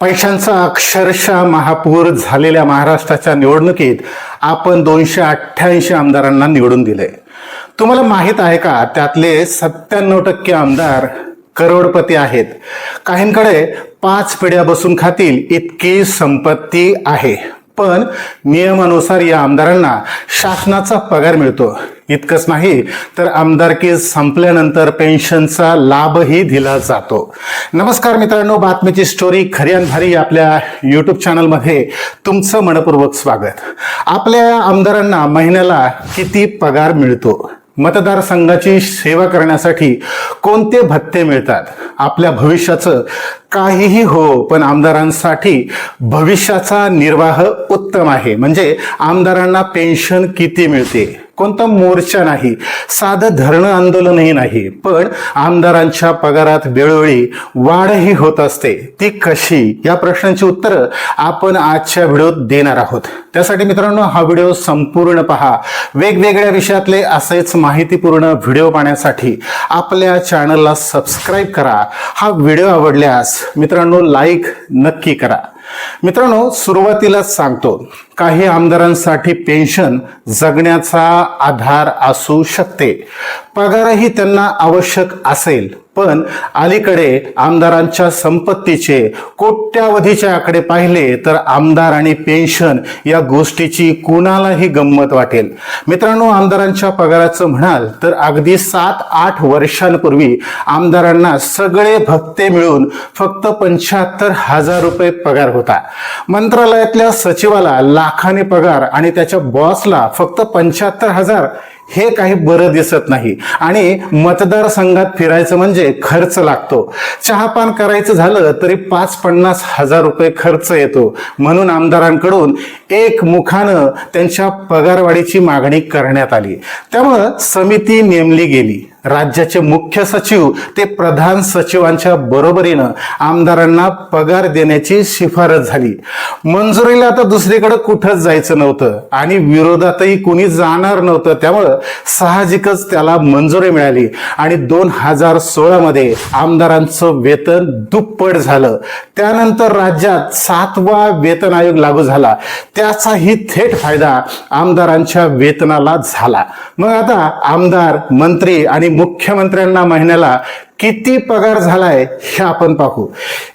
पैशांचा अक्षरशः महापूर झालेल्या महाराष्ट्राच्या निवडणुकीत आपण दोनशे अठ्ठ्याऐंशी आमदारांना निवडून दिले. तुम्हाला माहीत आहे का त्यातले सत्त्याण्णव टक्के आमदार करोडपती आहेत. काहींकडे पाच पिढ्या बसून खातील इतकी संपत्ती आहे. पण नियमानुसार या आमदारांना शासनाचा पगार मिळतो. इतकंच नाही तर आमदारकी संपल्यानंतर पेन्शनचा लाभही दिला जातो. नमस्कार मित्रांनो बातमीची स्टोरी खरी आणि भारी आपल्या यूट्यूब चॅनलमध्ये तुमचं मनपूर्वक स्वागत. आपल्या आमदारांना महिन्याला किती पगार मिळतो? मतदारसंघाची सेवा करण्यासाठी कोणते भत्ते मिळतात? आपल्या भविष्याचं काहीही हो पण आमदारांसाठी भविष्याचा निर्वाह उत्तम आहे. म्हणजे आमदारांना पेन्शन किती मिळते? कोणता मोर्चा नाही. साधं धरणं आंदोलनही नाही. पण आमदारांच्या पगारात वेळोवेळी वाढही होत असते. ती कशी? या प्रश्नांची उत्तरं आपण आजच्या व्हिडिओत देणार आहोत. त्यासाठी मित्रांनो हा व्हिडिओ संपूर्ण पहा. वेगवेगळ्या विषयातले असेच माहितीपूर्ण व्हिडिओ पाहण्यासाठी आपल्या चॅनलला सबस्क्राईब करा. हा व्हिडिओ आवडल्यास मित्रांनो लाईक नक्की करा. मित्रांनो सुरुवातीलाच सांगतो काही आमदारांसाठी पेन्शन जगण्याचा आधार असू शकते. पगारही त्यांना आवश्यक असेल. पण अलीकडे आमदारांच्या संपत्तीचे कोट्यावधीचे आकडे पाहिले तर आमदार आणि पेन्शन या गोष्टीची कुणालाही गंमत वाटेल. मित्रांनो आमदारांच्या पगाराचं म्हणाल तर अगदी सात आठ वर्षांपूर्वी आमदारांना सगळे भत्ते मिळून फक्त पंच्याहत्तर हजार रुपये पगार होता. मंत्रालयातल्या सचिवाला लाखाने पगार आणि त्याच्या बॉसला फक्त पंच्याहत्तर हजार हे काही बरं दिसत नाही. आणि मतदारसंघात फिरायचं म्हणजे खर्च लागतो. चहापान करायचं झालं तरी पाच पन्नास हजार रुपये खर्च येतो. म्हणून आमदारांकडून एक मुखानं त्यांच्या पगारवाढीची मागणी करण्यात आली. त्यामुळं समिती नेमली गेली. राज्याचे मुख्य सचिव ते प्रधान सचिवांच्या बरोबरीनं आमदारांना पगार देण्याची शिफारस झाली. मंजुरीला आता दुसरीकडे कुठंच जायचं नव्हतं आणि विरोधातही कुणी जाणार नव्हतं त्यामुळं साहजिकच त्याला मंजुरी मिळाली. आणि दोन हजार सोळामध्ये आमदारांचं वेतन दुप्पट झालं. त्यानंतर राज्यात सातवा वेतन आयोग लागू झाला. त्याचाही थेट फायदा आमदारांच्या वेतनाला झाला. मग आता आमदार मंत्री आणि मुख्यमंत्र्यांना महिन्याला किती पगार झालाय हे आपण पाहू.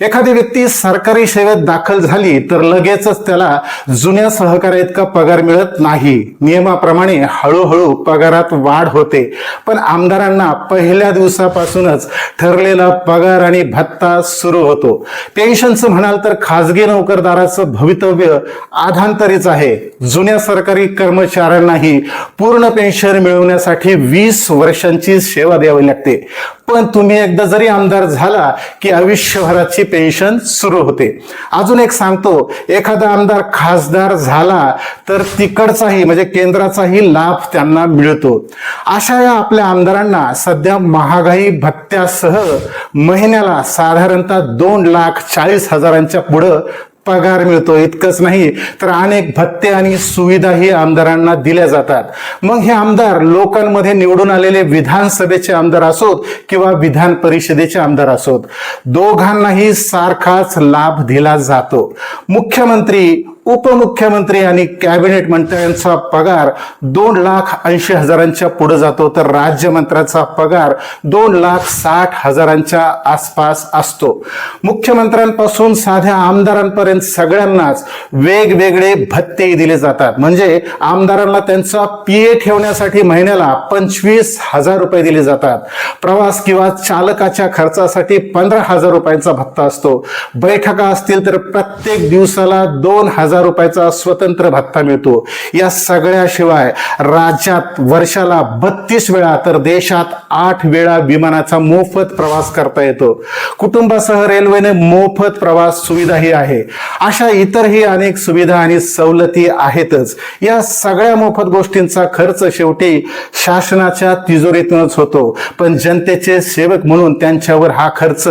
एखादी व्यक्ती सरकारी सेवेत दाखल झाली तर लगेचच त्याला जुन्या सहकार्या इतका पगार मिळत नाही. नियमाप्रमाणे हळूहळू पगारात वाढ होते. पण आमदारांना पहिल्या दिवसापासूनच ठरलेला पगार आणि भत्ता सुरू होतो. पेन्शनचं म्हणाल तर खाजगी नोकरदाराचं भवितव्य आधांतरीच आहे. जुन्या सरकारी कर्मचाऱ्यांनाही पूर्ण पेन्शन मिळवण्यासाठी वीस वर्षांची सेवा द्यावी लागते. पण तुम्ही एकदा जरी आमदार झाला की आयुष्यभराची पेन्शन सुरू होते. अजून एक सांगतो एखादा आमदार खासदार झाला तर तिकडचाही म्हणजे केंद्राचाही लाभ त्यांना मिळतो. अशा या आपल्या आमदारांना सध्या महागाई भत्त्यासह महिन्याला साधारणतः दोन लाख चाळीस हजारांच्या पुढं पगार मिळतो इतकंच नाही तर अनेक भत्ते आणि सुविधाही आमदारांना दिल्या जातात. मग हे आमदार लोकांमध्ये निवडून आलेले विधानसभेचे आमदार असोत किंवा विधान परिषदेचे आमदार असोत दोघांनाही सारखाच लाभ दिला जातो. मुख्यमंत्री उपमुख्यमंत्री आणि कॅबिनेट मंत्र्यांचा पगार दोन लाख ऐंशी हजारांच्या पुढे जातो तर राज्यमंत्र्याचा पगार दोन लाख साठ हजारांच्या आसपास असतो. मुख्यमंत्र्यांपासून साध्या आमदारांपर्यंत सगळ्यांनाच वेगवेगळे भत्ते दिले जातात. म्हणजे आमदारांना त्यांचा पीए ठेवण्यासाठी महिन्याला पंचवीस हजार रुपये दिले जातात. प्रवास किंवा चालकाच्या खर्चासाठी पंधरा हजार रुपयांचा भत्ता असतो. बैठका असतील तर प्रत्येक दिवसाला दोन हजार रुपयाचा स्वतंत्र भत्ता मिळतो. या सगळ्याशिवाय राज्यात वर्षाला बत्तीस वेळा तर देशात आठ वेळा विमानाचा मोफत प्रवास करता येतो. कुटुंबासह रेल्वेने मोफत प्रवास सुविधाही आहे. अशा इतरही अनेक सुविधा आणि सवलती आहेतच. या सगळ्या मोफत गोष्टींचा खर्च शेवटी शासनाच्या तिजोरीतूनच होतो. पण जनतेचे सेवक म्हणून त्यांच्यावर हा खर्च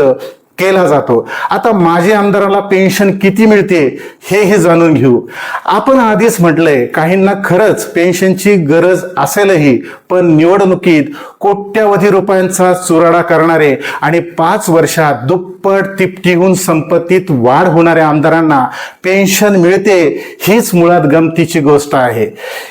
केला जातो. आता माझ्या आमदाराला पेन्शन किती मिळते हेही जाणून घेऊ. आपण आधीच म्हटलंय काहींना खरंच पेन्शनची गरज असेलही पण निवडणुकीत कोट्यावधी रुपयांचा चुराडा करणारे आणि पाच वर्षात दुप्पट तिपटीहून संपत्तीत वाढ होणाऱ्या आमदारांना पेन्शन मिळते हीच मुळात गमतीची गोष्ट आहे.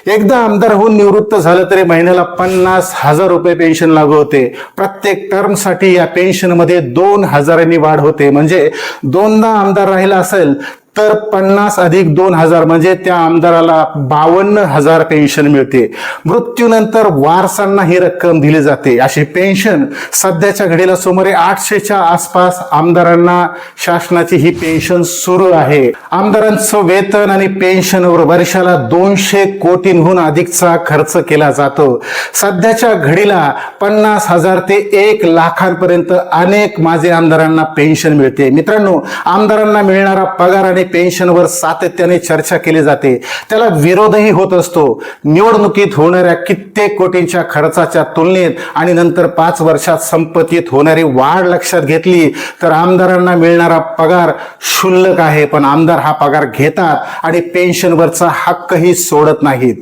एकदा आमदार होऊन निवृत्त झालं तरी महिन्याला पन्नास हजार रुपये पेन्शन लागू होते. प्रत्येक टर्मसाठी या पेन्शनमध्ये दोन हजारांनी वाढ होते. म्हणजे दोनदा आमदार राहिला असेल तर पन्नास अधिक दोन हजार म्हणजे त्या आमदाराला बावन्न हजार पेन्शन मिळते. मृत्यूनंतर वारसांना ही रक्कम दिली जाते. अशी पेन्शन सध्याच्या घडीला सुमारे आठशेच्या आसपास आमदारांना शासनाची ही पेन्शन सुरू आहे. आमदारांचं वेतन आणि पेन्शनवर वर्षाला दोनशे कोटींहून अधिकचा खर्च केला जातो. सध्याच्या घडीला पन्नास हजार ते एक लाखांपर्यंत अनेक माझे आमदारांना पेन्शन मिळते. मित्रांनो आमदारांना मिळणारा पगार आणि पेन्शनवर सातत्याने चर्चा केली जाते. त्याला विरोधही होत असतो. निवडणुकीत होणाऱ्या कित्येक कोटींच्या खर्चाच्या तुलनेत आणि नंतर पाच वर्षात संपत्तीत होणारी वाढ लक्षात घेतली तर आमदारांना मिळणारा पगार क्षुल्लक आहे. पण आमदार हा पगार घेतात आणि पेन्शनवरचा हक्कही सोडत नाहीत.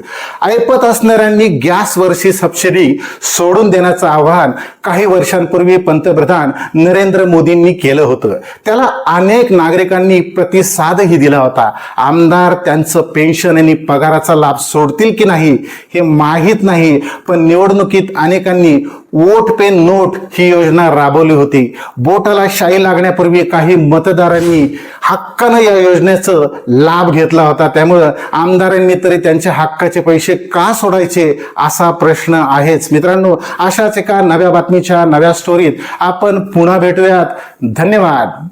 ऐपत असणाऱ्यांनी गॅसवरची सबसिडी सोडून देण्याचं आवाहन काही वर्षांपूर्वी पंतप्रधान नरेंद्र मोदींनी केलं होतं. त्याला अनेक नागरिकांनी प्रतिसाद प्रतिसादही दिला होता. आमदार त्यांचं पेन्शन आणि पगाराचा लाभ सोडतील की नाही हे माहीत नाही. पण निवडणुकीत अनेकांनी वोट पे नोट ही योजना राबवली होती. बोटाला शाई लागण्यापूर्वी काही मतदारांनी हक्कानं या योजनेचं लाभ घेतला होता. त्यामुळं आमदारांनी तरी त्यांच्या हक्काचे पैसे का सोडायचे असा प्रश्न आहेच. मित्रांनो अशाच एका नव्या बातमीच्या नव्या स्टोरीत आपण पुन्हा भेटूयात. धन्यवाद.